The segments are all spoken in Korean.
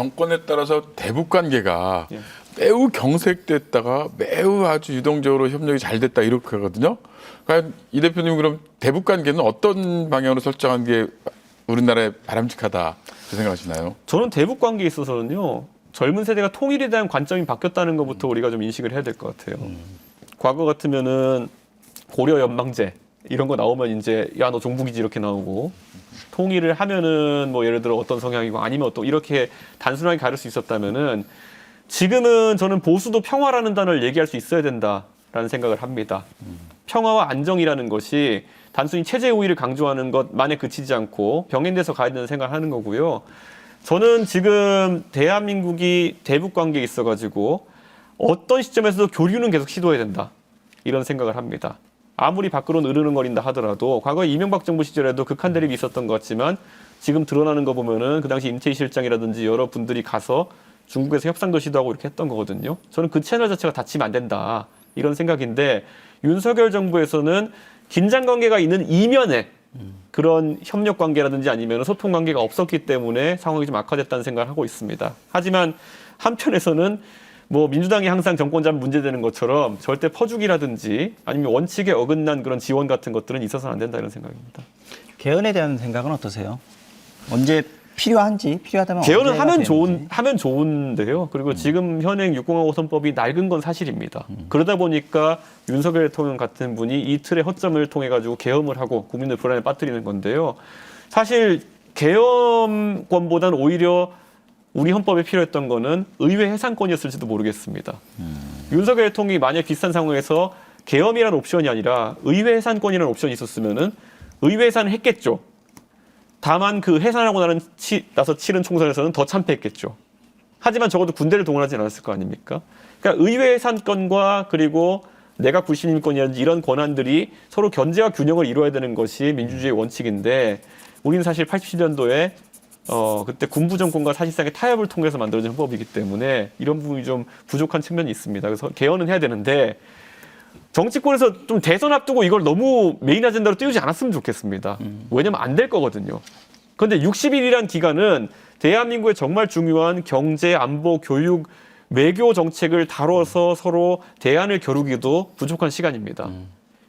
정권에 따라서 대북 관계가 예. 매우 경색됐다가 매우 아주 유동적으로 협력이 잘 됐다 이렇게 하거든요. 그러니까 이 대표님 그럼 대북 관계는 어떤 방향으로 설정한 게 우리나라에 바람직하다 이렇게 생각하시나요? 저는 대북 관계에 있어서는요 젊은 세대가 통일에 대한 관점이 바뀌었다는 것부터 우리가 좀 인식을 해야 될 것 같아요. 과거 같으면은 고려 연방제 이런 거 나오면 이제 야 너 종북이지 이렇게 나오고 통일을 하면은 뭐 예를 들어 어떤 성향이고 아니면 또 이렇게 단순하게 가릴 수 있었다면은 지금은 저는 보수도 평화라는 단어를 얘기할 수 있어야 된다라는 생각을 합니다. 평화와 안정이라는 것이 단순히 체제 우위를 강조하는 것만에 그치지 않고 병행돼서 가야 된다는 생각을 하는 거고요. 저는 지금 대한민국이 대북 관계에 있어가지고 어떤 시점에서도 교류는 계속 시도해야 된다. 이런 생각을 합니다. 아무리 밖으로는 으르렁거린다 하더라도 과거 이명박 정부 시절에도 극한 대립이 있었던 것 같지만 지금 드러나는 거 보면은 그 당시 임태희 실장이라든지 여러 분들이 가서 중국에서 협상도 시도하고 이렇게 했던 거거든요. 저는 그 채널 자체가 닫히면 안 된다. 이런 생각인데 윤석열 정부에서는 긴장 관계가 있는 이면에 그런 협력 관계라든지 아니면 소통 관계가 없었기 때문에 상황이 좀 악화됐다는 생각을 하고 있습니다. 하지만 한편에서는 뭐 민주당이 항상 정권 잡으면 문제되는 것처럼 절대 퍼주기라든지 아니면 원칙에 어긋난 그런 지원 같은 것들은 있어서는 안 된다 이런 생각입니다. 개헌에 대한 생각은 어떠세요? 언제 필요한지 필요하다면 개헌은 하면 되는지. 좋은 하면 좋은데요. 그리고 지금 현행 육공화국 선법이 낡은 건 사실입니다. 그러다 보니까 윤석열 대통령 같은 분이 이 틀의 허점을 통해 가지고 개헌을 하고 국민들 불안에 빠뜨리는 건데요. 사실 개헌권보다는 오히려 우리 헌법에 필요했던 거는 의회 해산권이었을지도 모르겠습니다. 윤석열 대통령이 만약 비슷한 상황에서 계엄이라는 옵션이 아니라 의회 해산권이라는 옵션이 있었으면은 의회 해산을 했겠죠. 다만 그 해산하고 나는 치, 나서 치른 총선에서는 더 참패했겠죠. 하지만 적어도 군대를 동원하지 않았을 거 아닙니까? 그러니까 의회 해산권과 그리고 내각 불신임권이라든지 이런 권한들이 서로 견제와 균형을 이루어야 되는 것이 민주주의의 원칙인데 우리는 사실 87년도에 어 그때 군부 정권과 사실상의 타협을 통해서 만들어진 헌법이기 때문에 이런 부분이 좀 부족한 측면이 있습니다. 그래서 개헌은 해야 되는데 정치권에서 좀 대선 앞두고 이걸 너무 메인 아젠다로 띄우지 않았으면 좋겠습니다. 왜냐면 안 될 거거든요. 그런데 60일이란 기간은 대한민국의 정말 중요한 경제, 안보, 교육, 외교 정책을 다뤄서 서로 대안을 겨루기도 부족한 시간입니다.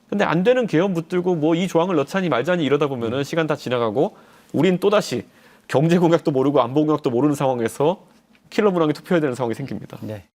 근데 안 되는 개헌 붙들고 뭐 이 조항을 넣자니 말자니 이러다 보면은 시간 다 지나가고 우린 또다시 경제 공약도 모르고 안보 공약도 모르는 상황에서 킬러 문항에 투표해야 되는 상황이 생깁니다. 네.